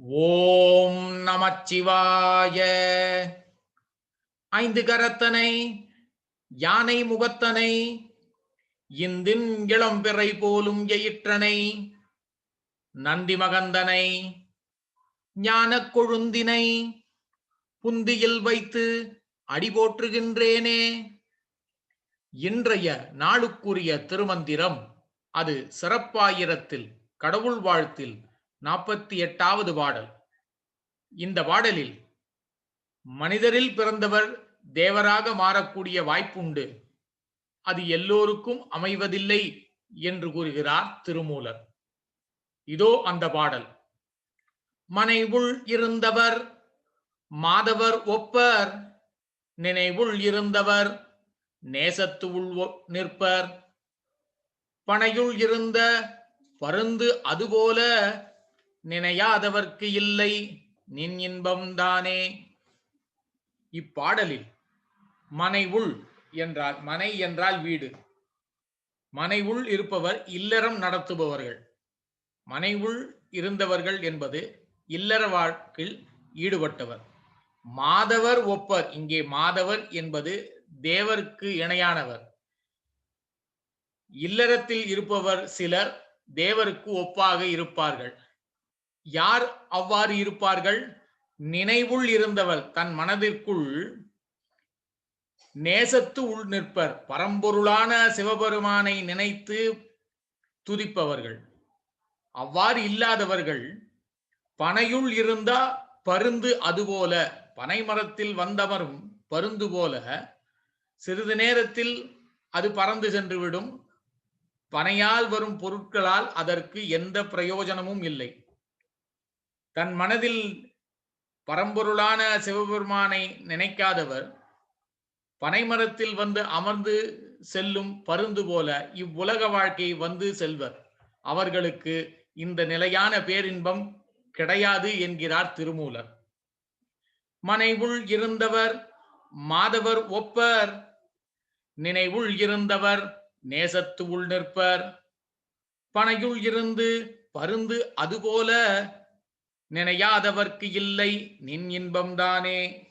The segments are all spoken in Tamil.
ஓம் நமச்சிவாய. ஐந்து கரத்தனை யானை முகத்தனை இந்தின் இளம்பிறை போலும் எயிற்றனை நந்தி மகந்தனை ஞானக் கொழுந்தினை புந்தியில் வைத்து அடி போற்றுகின்றேனே. இன்றைய நாளுக்குரிய திருமந்திரம் அது சிறப்பாயிரத்தில் கடவுள் வாழ்த்தில் நாற்பத்தி எட்டாவது பாடல் இந்த பாடலில் மனிதரில் பிறந்தவர் தேவராக மாறக்கூடிய வாய்ப்புண்டு. அது எல்லோருக்கும் அமைவதில்லை என்று கூறுகிறார் திருமூலர். இதோ அந்த பாடல் மனைவுள் இருந்தவர் மாதவர் ஒப்பர். நினைவுள் இருந்தவர் நேசத்து உள் ஒ- நிற்பர். பனையுள் இருந்த பருந்து அதுபோல நினையாதவர்க்கு இல்லை நின் இன்பம்தானே இப்பாடலில் மனை உள் என்றால் மனை என்றால் வீடு. மனை உள் இருப்பவர் இல்லறம் நடத்துபவர்கள். மனை உள் இருந்தவர்கள் என்பது இல்லற வாழ்க்கையில் ஈடுபட்டவர். மாதவர் ஒப்பர். இங்கே மாதவர் என்பது தேவருக்கு இணையானவர். இல்லறத்தில் இருப்பவர் சிலர் தேவருக்கு ஒப்பாக இருப்பார்கள். யார் அவ்வாறு இருப்பார்கள்? நினைவுள் இருந்தவர் தன் மனதிற்குள் நேசத்து உள் நிற்பர். பரம்பொருளான சிவபெருமானை நினைத்து துதிப்பவர்கள். அவ்வாறு இல்லாதவர்கள் பனையுள் இருந்தா பருந்து அதுபோல பனை மரத்தில் வந்தவரும் பருந்து போல சிறிது நேரத்தில் அது பறந்து சென்றுவிடும். பனையால் வரும் பொருட்களால் அதற்கு எந்த பிரயோஜனமும் இல்லை. தன் மனதில் பரம்பொருளான சிவபெருமானை நினைக்காதவர் பனைமரத்தில் வந்து அமர்ந்து செல்லும் பருந்து போல இவ்வுலக வாழ்க்கை வந்து செல்வர். அவர்களுக்கு இந்த நிலையான பேரின்பம் கிடையாது என்கிறார் திருமூலர். மனைவுள் இருந்தவர் மாதவர் ஒப்பர் நினைவுள் இருந்தவர் நேசத்து உள் நிற்பர். பனையுள் இருந்து பருந்து அதுபோல நினையாதவர்க்கு இல்லை நின் இன்பம்தானே?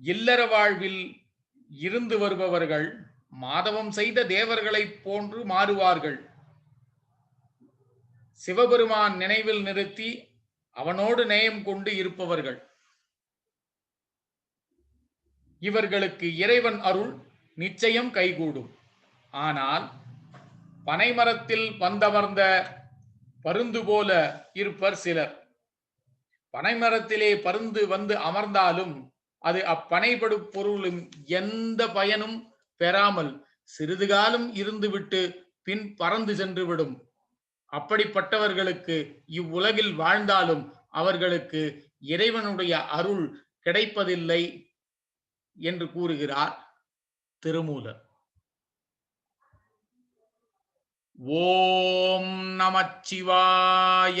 இல்லற வாழ்வில் இருந்து வருபவர்கள் மாதவம் செய்த தேவர்களைப் போன்று மாறுவார்கள். சிவபெருமான் நினைவில் நிறுத்தி அவனோடு நேயம் கொண்டு இருப்பவர்கள். இவர்களுக்கு இறைவன் அருள் நிச்சயம் கைகூடும். ஆனால் பனைமரத்தில் வந்தமர்ந்த பருந்து போல இருப்பர் சிலர். பனைமரத்திலே பருந்து வந்து அமர்ந்தாலும் அது அப்பனைப்படு பொருளும் எந்த பயனும் பெறாமல் சிறிது காலம் இருந்துவிட்டு பின் பறந்து சென்றுவிடும். அப்படிப்பட்டவர்களுக்கு இவ்வுலகில் வாழ்ந்தாலும் அவர்களுக்கு இறைவனுடைய அருள் கிடைப்பதில்லை என்று கூறுகிறார் திருமூலர். ஓம் நமச்சிவாய.